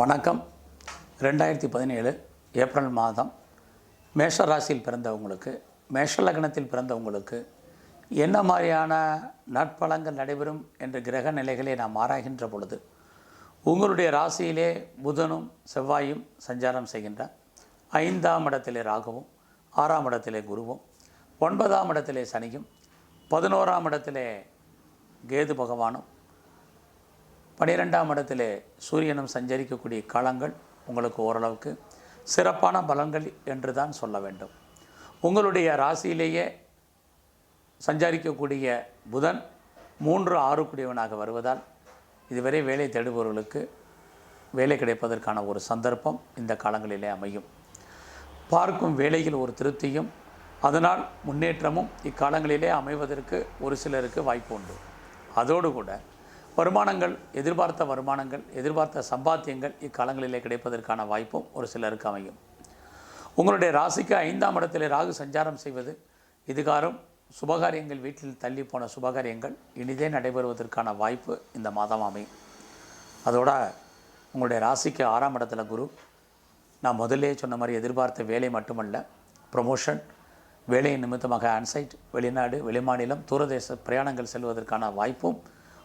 வணக்கம். ரெண்டாயிரத்தி பதினேழு ஏப்ரல் மாதம் மேஷ ராசியில் பிறந்தவங்களுக்கு மேஷ லக்னத்தில் பிறந்தவங்களுக்கு என்ன மாதிரியான நற்பலங்கள் நடைபெறும் என்ற கிரக நிலைகளை நாம் ஆராய்கின்ற பொழுது உங்களுடைய ராசியிலே புதனும் செவ்வாயும் சஞ்சாரம் செய்கின்ற ஐந்தாம் இடத்திலே ராகுவும் ஆறாம் இடத்திலே குருவும் ஒன்பதாம் இடத்திலே சனியும் பதினோராம் இடத்திலே கேது பகவானும் பனிரெண்டாம் இடத்திலே சூரியனும் சஞ்சரிக்கக்கூடிய காலங்கள் உங்களுக்கு ஓரளவுக்கு சிறப்பான பலன்கள் என்று தான் சொல்ல வேண்டும். உங்களுடைய ராசியிலேயே சஞ்சரிக்கக்கூடிய புதன் மூன்று ஆறு கூடியவனாக வருவதால் இதுவரை வேலை தேடுபவர்களுக்கு வேலை கிடைப்பதற்கான ஒரு சந்தர்ப்பம் இந்த காலங்களிலே அமையும். பார்க்கும் வேலையில் ஒரு திருப்தியும் அதனால் முன்னேற்றமும் இக்காலங்களிலே அமைவதற்கு ஒரு சிலருக்கு வாய்ப்பு உண்டு. அதோடு கூட வருமானங்கள் எதிர்பார்த்த வருமானங்கள் எதிர்பார்த்த சம்பாத்தியங்கள் இக்காலங்களிலே கிடைப்பதற்கான வாய்ப்பும் ஒரு சிலருக்கு அமையும். உங்களுடைய ராசிக்கு ஐந்தாம் இடத்திலே ராகு சஞ்சாரம் செய்வது இதுகாரம் சுபகாரியங்கள் வீட்டில் தள்ளி போன சுபகாரியங்கள் இனிதே நடைபெறுவதற்கான வாய்ப்பு இந்த மாதம் அமையும். அதோட உங்களுடைய ராசிக்கு ஆறாம் இடத்துல குரு நான் முதல்லே சொன்ன மாதிரி எதிர்பார்த்த வேலை மட்டுமல்ல ப்ரொமோஷன் வேலையின் நிமித்தமாக ஆன்சைட் வெளிநாடு வெளிமாநிலம் தூரதேச பிரயாணங்கள் செல்வதற்கான வாய்ப்பும்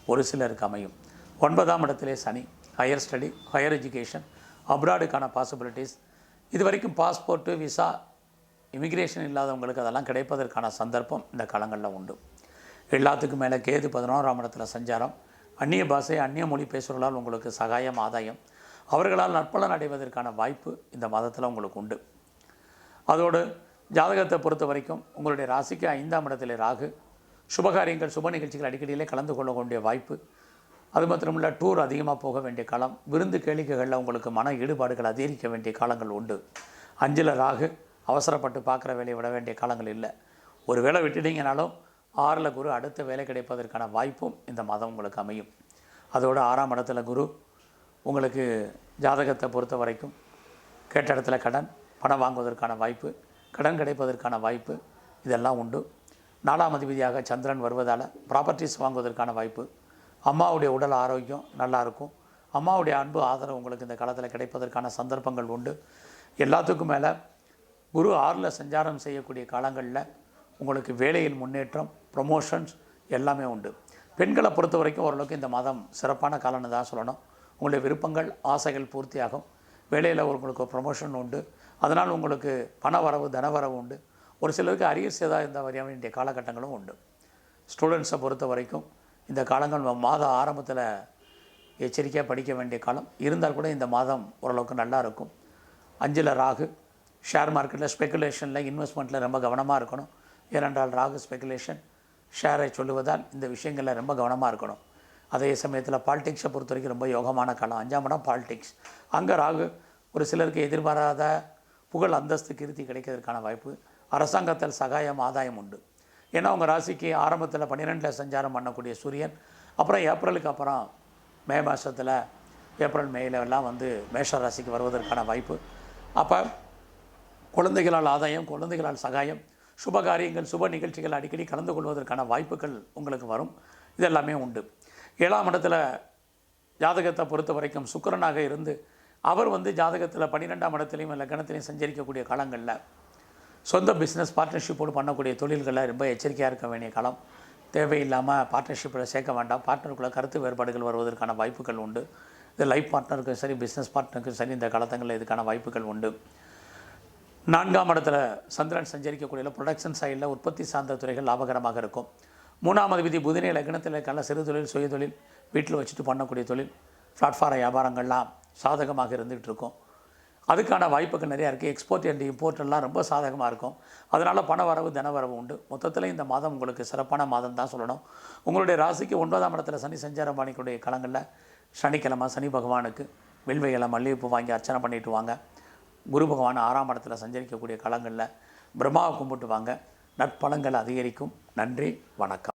ஒரு சிலருக்கு அமையும். ஒன்பதாம் இடத்திலே சனி ஹையர் ஸ்டடி ஹையர் எஜுகேஷன் அப்ராடுக்கான பாசிபிலிட்டிஸ் இது வரைக்கும் பாஸ்போர்ட்டு விசா இமிக்ரேஷன் இல்லாதவங்களுக்கு அதெல்லாம் கிடைப்பதற்கான சந்தர்ப்பம் இந்த காலங்களில் உண்டு. எல்லாத்துக்கும் மேலே கேது பதினோராம் இடத்துல சஞ்சாரம். அந்நிய பாஷை அந்நிய மொழி பேசுகிறவர்களால் உங்களுக்கு சகாயம் ஆதாயம். அவர்களால் நற்பலன் அடைவதற்கான வாய்ப்பு இந்த மாதத்தில் உங்களுக்கு உண்டு. அதோடு ஜாதகத்தை பொறுத்த வரைக்கும் உங்களுடைய ராசிக்கு ஐந்தாம் இடத்திலே ராகு. சுபகாரியங்கள் சுப நிகழ்ச்சிகள் அடிக்கடியிலே கலந்து கொள்ளக்கூடிய வாய்ப்பு. அது மாத்திரமில்ல டூர் அதிகமாக போக வேண்டிய காலம். விருந்து கேளிக்கைகளில் உங்களுக்கு மன ஈடுபாடுகள் அதிகரிக்க வேண்டிய காலங்கள் உண்டு. அஞ்சில் ராகு அவசரப்பட்டு பார்க்குற வேலையை விட வேண்டிய காலங்கள் இல்லை. ஒரு வேளை விட்டுட்டீங்கனாலும் ஆறில் குரு அடுத்த வேலை கிடைப்பதற்கான வாய்ப்பும் இந்த மாதம் உங்களுக்கு அமையும். அதோடு ஆறாம் இடத்துல குரு உங்களுக்கு ஜாதகத்தை பொறுத்த வரைக்கும் கேட்ட இடத்துல கடன் பணம் வாங்குவதற்கான வாய்ப்பு கடன் கிடைப்பதற்கான வாய்ப்பு இதெல்லாம் உண்டு. நாலாம் அதிபதியாக சந்திரன் வருவதால் ப்ராப்பர்ட்டிஸ் வாங்குவதற்கான வாய்ப்பு. அம்மாவுடைய உடல் ஆரோக்கியம் நல்லாயிருக்கும் அம்மாவுடைய அன்பு ஆதரவு உங்களுக்கு இந்த காலத்தில் கிடைப்பதற்கான சந்தர்ப்பங்கள் உண்டு. எல்லாத்துக்கும் மேலே குரு ஆறில் சஞ்சாரம் செய்யக்கூடிய காலங்களில் உங்களுக்கு வேலையில் முன்னேற்றம் ப்ரொமோஷன்ஸ் எல்லாமே உண்டு. பெண்களை பொறுத்த வரைக்கும் ஓரளவுக்கு இந்த மாதம் சிறப்பான காலம்னு தான் சொல்லணும். உங்களுடைய விருப்பங்கள் ஆசைகள் பூர்த்தியாகும். வேலையில் உங்களுக்கு ப்ரொமோஷன் உண்டு. அதனால் உங்களுக்கு பண வரவு தனவரவு உண்டு. ஒரு சிலருக்கு அரியர்ஸ் ஏதாவது இந்த வரைய வேண்டிய காலகட்டங்களும் உண்டு. ஸ்டூடெண்ட்ஸை பொறுத்த வரைக்கும் இந்த காலங்கள் மாத ஆரம்பத்தில் எச்சரிக்கையாக படிக்க வேண்டிய காலம். இருந்தால் கூட இந்த மாதம் ஓரளவுக்கு நல்லா இருக்கும். அஞ்சில் ராகு ஷேர் மார்க்கெட்டில் ஸ்பெகுலேஷனில் இன்வெஸ்ட்மெண்ட்டில் ரொம்ப கவனமாக இருக்கணும். ஏனென்றால் ராகு ஸ்பெகுலேஷன் ஷேரை சொல்லுவதால் இந்த விஷயங்களில் ரொம்ப கவனமாக இருக்கணும். அதே சமயத்தில் பாலிடிக்ஸை பொறுத்த வரைக்கும் ரொம்ப யோகமான காலம். அஞ்சாம் இடம் பாலிடிக்ஸ் அங்கே ராகு ஒரு சிலருக்கு எதிர்பாராத புகழ் அந்தஸ்து கீர்த்தி கிடைக்கிறதுக்கான வாய்ப்பு அரசாங்கத்தில் சகாயம் ஆதாயம் உண்டு. ஏன்னா உங்கள் ராசிக்கு ஆரம்பத்தில் பன்னிரெண்டில் சஞ்சாரம் பண்ணக்கூடிய சூரியன் அப்புறம் ஏப்ரலுக்கு அப்புறம் மே மாதத்தில் ஏப்ரல் மேல எல்லாம் வந்து மேஷ ராசிக்கு வருவதற்கான வாய்ப்பு. அப்போ குழந்தைகளால் ஆதாயம் குழந்தைகளால் சகாயம் சுப காரியங்கள் சுப நிகழ்ச்சிகள் அடிக்கடி கலந்து கொள்வதற்கான வாய்ப்புகள் உங்களுக்கு வரும். இதெல்லாமே உண்டு. ஏழாம் இடத்துல ஜாதகத்தை பொறுத்த வரைக்கும் சுக்கரனாக இருந்து அவர் வந்து ஜாதகத்தில் பன்னிரெண்டாம் இடத்துலையும் லக்னத்திலையும் சஞ்சரிக்கக்கூடிய காலங்களில் சொந்த பிஸ்னஸ் பார்ட்னர்ஷிப்போடு பண்ணக்கூடிய தொழில்களில் ரொம்ப எச்சரிக்கையாக இருக்க வேண்டிய காலம். தேவையில்லாமல் பார்ட்னர்ஷிப்பில் சேர்க்க வேண்டாம். பார்ட்னருக்குள்ளே கருத்து வேறுபாடுகள் வருவதற்கான வாய்ப்புகள் உண்டு. இது லைஃப் பார்ட்னருக்கும் சரி பிஸ்னஸ் பார்ட்னருக்கும் சரி இந்த காலத்தங்களில் இதுக்கான வாய்ப்புகள் உண்டு. நான்காம் இடத்துல சந்திரன் சஞ்சரிக்கக்கூடிய ப்ரொடக்ஷன் சைடில் உற்பத்தி சார்ந்த துறைகள் லாபகரமாக இருக்கும். மூணாம் அதிபதி புதினை லக்னத்தில் கல சிறு தொழில் சுய தொழில் வீட்டில் வச்சுட்டு பண்ணக்கூடிய தொழில் பிளாட்ஃபார வியாபாரங்கள்லாம் சாதகமாக இருந்துகிட்டு இருக்கும். அதுக்கான வாய்ப்புகள் நிறையா இருக்குது எக்ஸ்போர்ட் அண்ட் இம்போர்ட்டெல்லாம் ரொம்ப சாதகமாக இருக்கும். அதனால் பண வரவு தன வரவு உண்டு. மொத்தத்தில் இந்த மாதம் உங்களுக்கு சிறப்பான மாதம் தான் சொல்லணும். உங்களுடைய ராசிக்கு ஒன்பதாம் இடத்துல சனி சஞ்சாரம் பண்ணிக்கூடிய காலங்களில் சனிக்கிழமை சனி பகவானுக்கு வில்வைகளை மல்லிகைப்பூ வாங்கி அர்ச்சனை பண்ணிட்டு வாங்க. குரு பகவான் ஆறாம் இடத்துல சஞ்சரிக்கக்கூடிய காலங்களில் பிரம்மாவை கும்பிட்டு வாங்க. நற்பலங்கள் அதிகரிக்கும். நன்றி வணக்கம்.